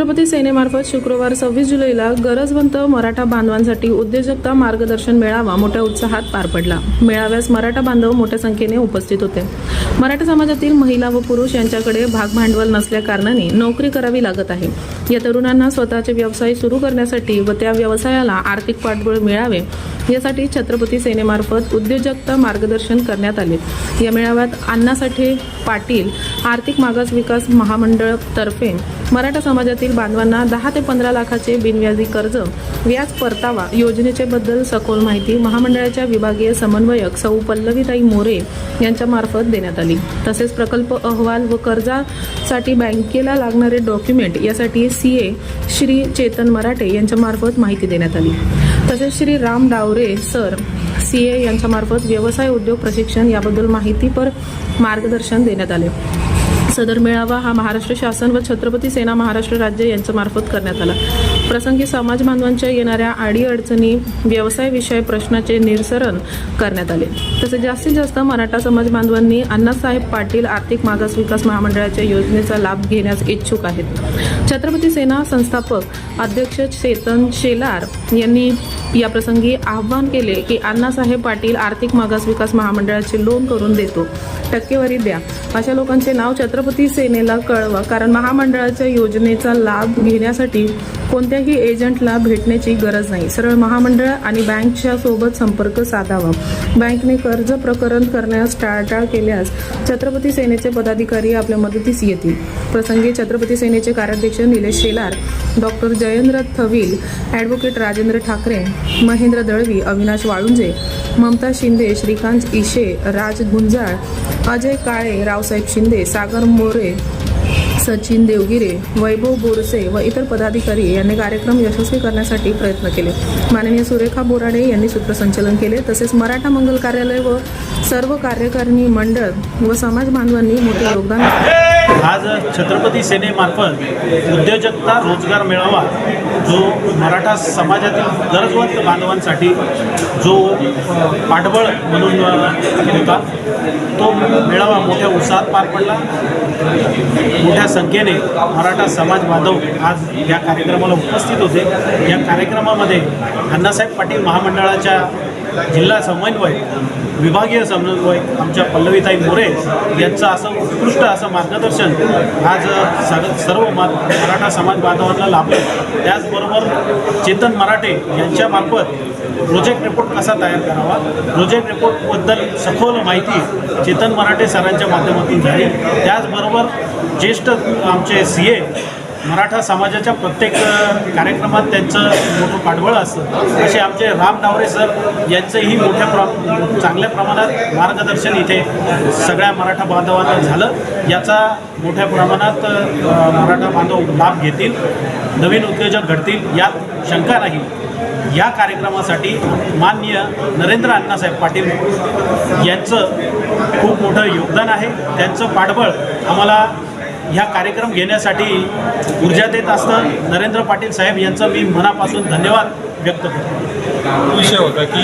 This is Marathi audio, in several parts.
छत्रपती सेनेमार्फत शुक्रवार सव्वीस जुलैला गरजवंत मराठा बांधवांसाठी उद्योजकता मार्गदर्शन मेळावा मोठ्या उत्साहात पार पडला. मेळाव्यास मराठा बांधव मोठ्या संख्येने उपस्थित होते. मराठा समाजातील महिला व पुरुष यांच्याकडे भागभांडवल नसल्याकारणाने नोकरी करावी लागत आहे. या तरुणांना स्वतःचे व्यवसाय सुरू करण्यासाठी व त्या व्यवसायाला आर्थिक पाठबळ मिळावे यासाठी छत्रपती सेनेमार्फत उद्योजकता मार्गदर्शन करण्यात आले. या मेळाव्यात अण्णासाठे पाटील आर्थिक मागास विकास महामंडळ तर्फे मराठा समाजातील बांधवांना दहा ते पंधरा लाखाचे बिनव्याजी कर्ज व्याज परतावा योजनेचे बद्दल सखोल माहिती महामंडळाच्या विभागीय समन्वयक सौ पल्लवीताई मोरे यांच्या मार्फत देण्यात आली. तसेच प्रकल्प अहवाल व कर्जासाठी बँकेला लागणारे डॉक्युमेंट यासाठी सी ए श्री चेतन मराठे यांच्या मार्फत माहिती देण्यात आली. तसेच Shri Ram Daware sir C A यांच्यामार्फत व्यवसाय उद्योग प्रशिक्षण याबद्दल माहितीपर मार्गदर्शन देण्यात आले. सदर मेळावा हा महाराष्ट्र शासन व छत्रपती सेना महाराष्ट्र राज्य यांच्यामार्फत करण्यात आला. प्रसंगी समाज बांधवांच्या येणाऱ्या अडीअडचणी व्यवसायविषयक प्रश्नाचे निरसरण करण्यात आले. तसेच जास्तीत जास्त मराठा समाज बांधवांनी अण्णासाहेब पाटील आर्थिक मागास विकास महामंडळाच्या योजनेचा लाभ घेण्यास इच्छुक आहेत. छत्रपती सेना संस्थापक अध्यक्ष चेतन शेलार यांनी या प्रसंगी आवाहन केले की अण्णासाहेब पाटील आर्थिक मागास विकास महामंडळाचे लोन करून देतो. टक्केवारी द्या. अशा लोकांचे नाव छत्रपती सेनेला कळवा कारण महामंडळाच्या योजनेचा लाभ घेण्यासाठी कोणत्याही एजंटला भेटण्याची गरज नाही. सरळ महामंडळ आणि बँकच्या सोबत संपर्क साधावा. बँकने कर्ज प्रकरण करण्यास टाळटाळ केल्यास छत्रपती सेनेचे पदाधिकारी आपल्या मदतीस येतील. प्रसंगी छत्रपती सेनेचे कार्याध्यक्ष निलेश शेलार डॉक्टर जयेंद्र थविल ॲडव्होकेट राजेंद्र ठाकरे महेंद्र दळवी अविनाश वाळुंजे ममता शिंदे श्रीकांत इशे राज गुंजाळ अजय काळे रावसाहेब शिंदे सागर मोरे सचिन देवगिरे वैभव बोरसे व इतर पदाधिकारी यांनी कार्यक्रम यशस्वी करण्यासाठी प्रयत्न केले. माननीय सुरेखा बोराडे यांनी सूत्रसंचलन केले. तसेच मराठा मंगल कार्यालय व सर्व कार्यकारिणी मंडळ व समाज बांधवांनी मोठे योगदान आज छत्रपती सेनेमार्फत उद्योजकता रोजगार मेळावा जो मराठा समाजातील गरजवंत बांधवांसाठी जो पाठबळ म्हणून होता तो मेळावा मोठ्या उत्साहात पार पडला. मोठ्या संख्येने मराठा समाज बांधव आज या कार्यक्रमाला उपस्थित होते. या कार्यक्रमामध्ये अण्णासाहेब पाटील महामंडळाच्या जिल्हा समन्वय विभागीय समन्वय आमच्या पल्लवीताई मोरे यांचं असं उत्कृष्ट असं मार्गदर्शन आज सग सर्व मा मराठा समाज बांधवांना लाभलं. त्याचबरोबर चेतन मराठे यांच्यामार्फत प्रोजेक्ट रिपोर्ट कसा तयार करावा? प्रोजेक्ट रिपोर्टबद्दल सखोल माहिती चेतन मराठे सरांच्या माध्यमातून झाली. त्याचबरोबर ज्येष्ठ आमचे सी ए मराठा समाजाच्या प्रत्येक कार्यक्रमात त्यांचं मोठं पाठबळ असतं. असे आमचे राम डावरे सर यांचंही मोठ्या प्र चांगल्या प्रमाणात मार्गदर्शन इथे सगळ्या मराठा बांधवांना झालं. याचा मोठ्या प्रमाणात मराठा बांधव लाभ घेतील नवीन उद्योजक घडतील यात शंका नाही. या कार्यक्रमासाठी माननीय नरेंद्र अण्णासाहेब पाटील यांचं खूप मोठं योगदान आहे. त्यांचं पाठबळ आम्हाला ह्या कार्यक्रम घेण्यासाठी ऊर्जा देत असतं. नरेंद्र पाटील साहेब यांचं मी मनापासून धन्यवाद व्यक्त करतो. विषय होता की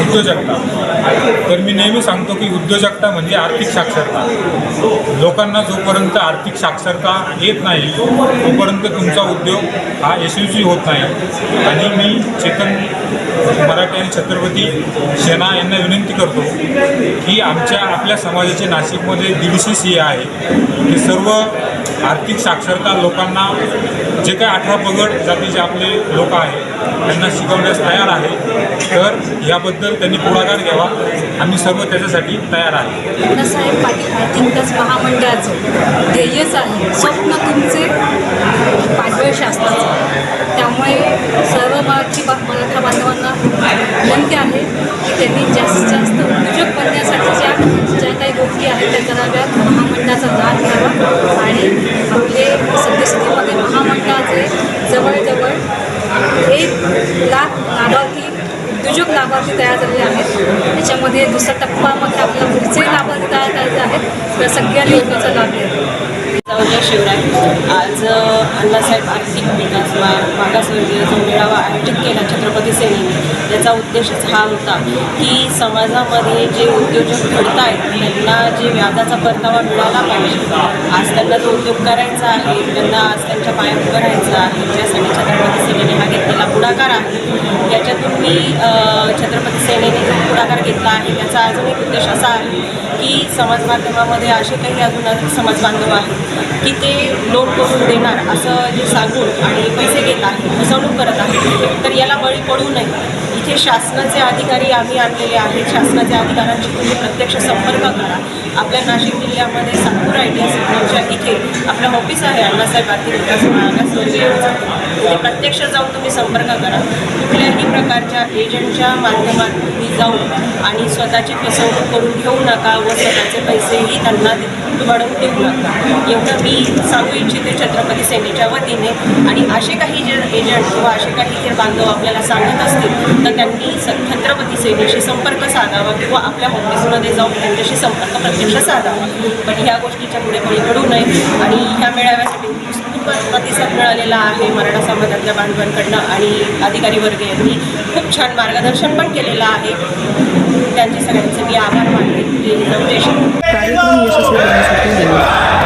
उद्योजकता. तर मी नेहमी सांगतो की उद्योजकता म्हणजे आर्थिक साक्षरता. लोकांना जोपर्यंत आर्थिक साक्षरता येत नाही तोपर्यंत तुमचा उद्योग हा यशस्वी होत नाही. आणि मी चेतन मराठी आणि छत्रपती सेना यांना विनंती करतो की आमच्या आपल्या समाजाचे नाशिकमध्ये दीडशे सी आहे. ते सर्व आर्थिक साक्षरता लोकांना जे काही अठरा पगड जातीचे आपले लोक आहेत त्यांना शिकवण्यास तयार आहे तर याबद्दल त्यांनी पुढाकार घ्यावा. आम्ही सर्व त्याच्यासाठी तयार आहे. अण्णासाहेब पाटील आर्थिक महामंडळाचं ध्येयच आहे. स्वप्न तुमचे पाठबळ शासनाचं. त्यामुळे सर्व मराठी मराठा बांधवांना विनंती आहे की त्यांनी जास्तीत जास्त उद्योजक बनण्यासाठी ज्या काही गोष्टी आहेत त्या कराव्यात. महामंडळाचा लाभ आणि आपले सद्यस्थितीमध्ये महामंडळाचे जवळजवळ एक लाख लाभार्थी उद्योजक लाभार्थी तयार झालेले आहेत त्याच्यामध्ये दुसरा टप्पामध्ये आपल्याला पुढचे लाभार्थी तयार करायचे आहेत त्या सगळ्या योजनेचा लाभ घ्यावा उदय शिवराय आज अण्णासाहेब आर्थिक विकास मागासवर्गीयाचा मेळावा आयोजित केला छत्रपती सेनेने. त्याचा उद्देशच हा होता की समाजामध्ये जे उद्योजक घडत आहेत त्यांना जे व्याजाचा परतावा मिळाला पाहिजे. आज त्यांना जो उद्योग करायचा आहे त्यांना आज त्यांच्या पाया उभं राहायचं आहे. ज्यासाठी छत्रपती सेनेने हा घेतलेला पुढाकार आहे याच्यातून मी छत्रपती सेनेने जो पुढाकार घेतला आहे त्याचा अजून एक उद्देश असा आहे की समाज माध्यमामध्ये असे काही अजून समाज बांधव आहेत. की ते लोन करून देणार असं जे सांगून आणि पैसे घेत आहेत फसवणूक करत आहेत तर याला बळी पडू नये. इथे शासनाचे अधिकारी आम्ही आणलेले आहेत. शासनाच्या अधिकाऱ्यांशी तुम्ही प्रत्यक्ष संपर्क करा. आपल्या नाशिक जिल्ह्यामध्ये सातपूर आय टी एस इथे आपलं ऑफिस आहे अण्णासाहेब आर्थिक विकास मागासवर्गीयांचं तुम्ही प्रत्यक्ष जाऊन तुम्ही संपर्क करा. कुठल्याही प्रकारच्या एजंटच्या माध्यमातून तुम्ही जाऊन आणि स्वतःची फसवणूक करून घेऊ नका व स्वतःचे पैसेही त्यांना वाढवून देऊ नका. एवढं मी सांगू इच्छिते छत्रपती सेनेच्या वतीने. आणि असे काही जे एजंट किंवा असे काही जे बांधव आपल्याला सांगत असतील तर त्यांनी स छत्रपती सेनेशी संपर्क साधावा किंवा आपल्या ऑफिसमध्ये जाऊन त्यांच्याशी संपर्क प्रत्यक्ष साधावा. पण ह्या गोष्टीच्या पुढे बळी घडू नये. आणि ह्या मेळाव्यासाठी प्रतिसाद मिळालेला आहे मराठा समाजातल्या बांधवांकडनं आणि अधिकारी वर्ग यांनी खूप छान मार्गदर्शन पण केलेलं आहे. त्यांचे सगळ्यांचे मी आभार मानले कार्यक्रम यशस्वी करण्यासाठी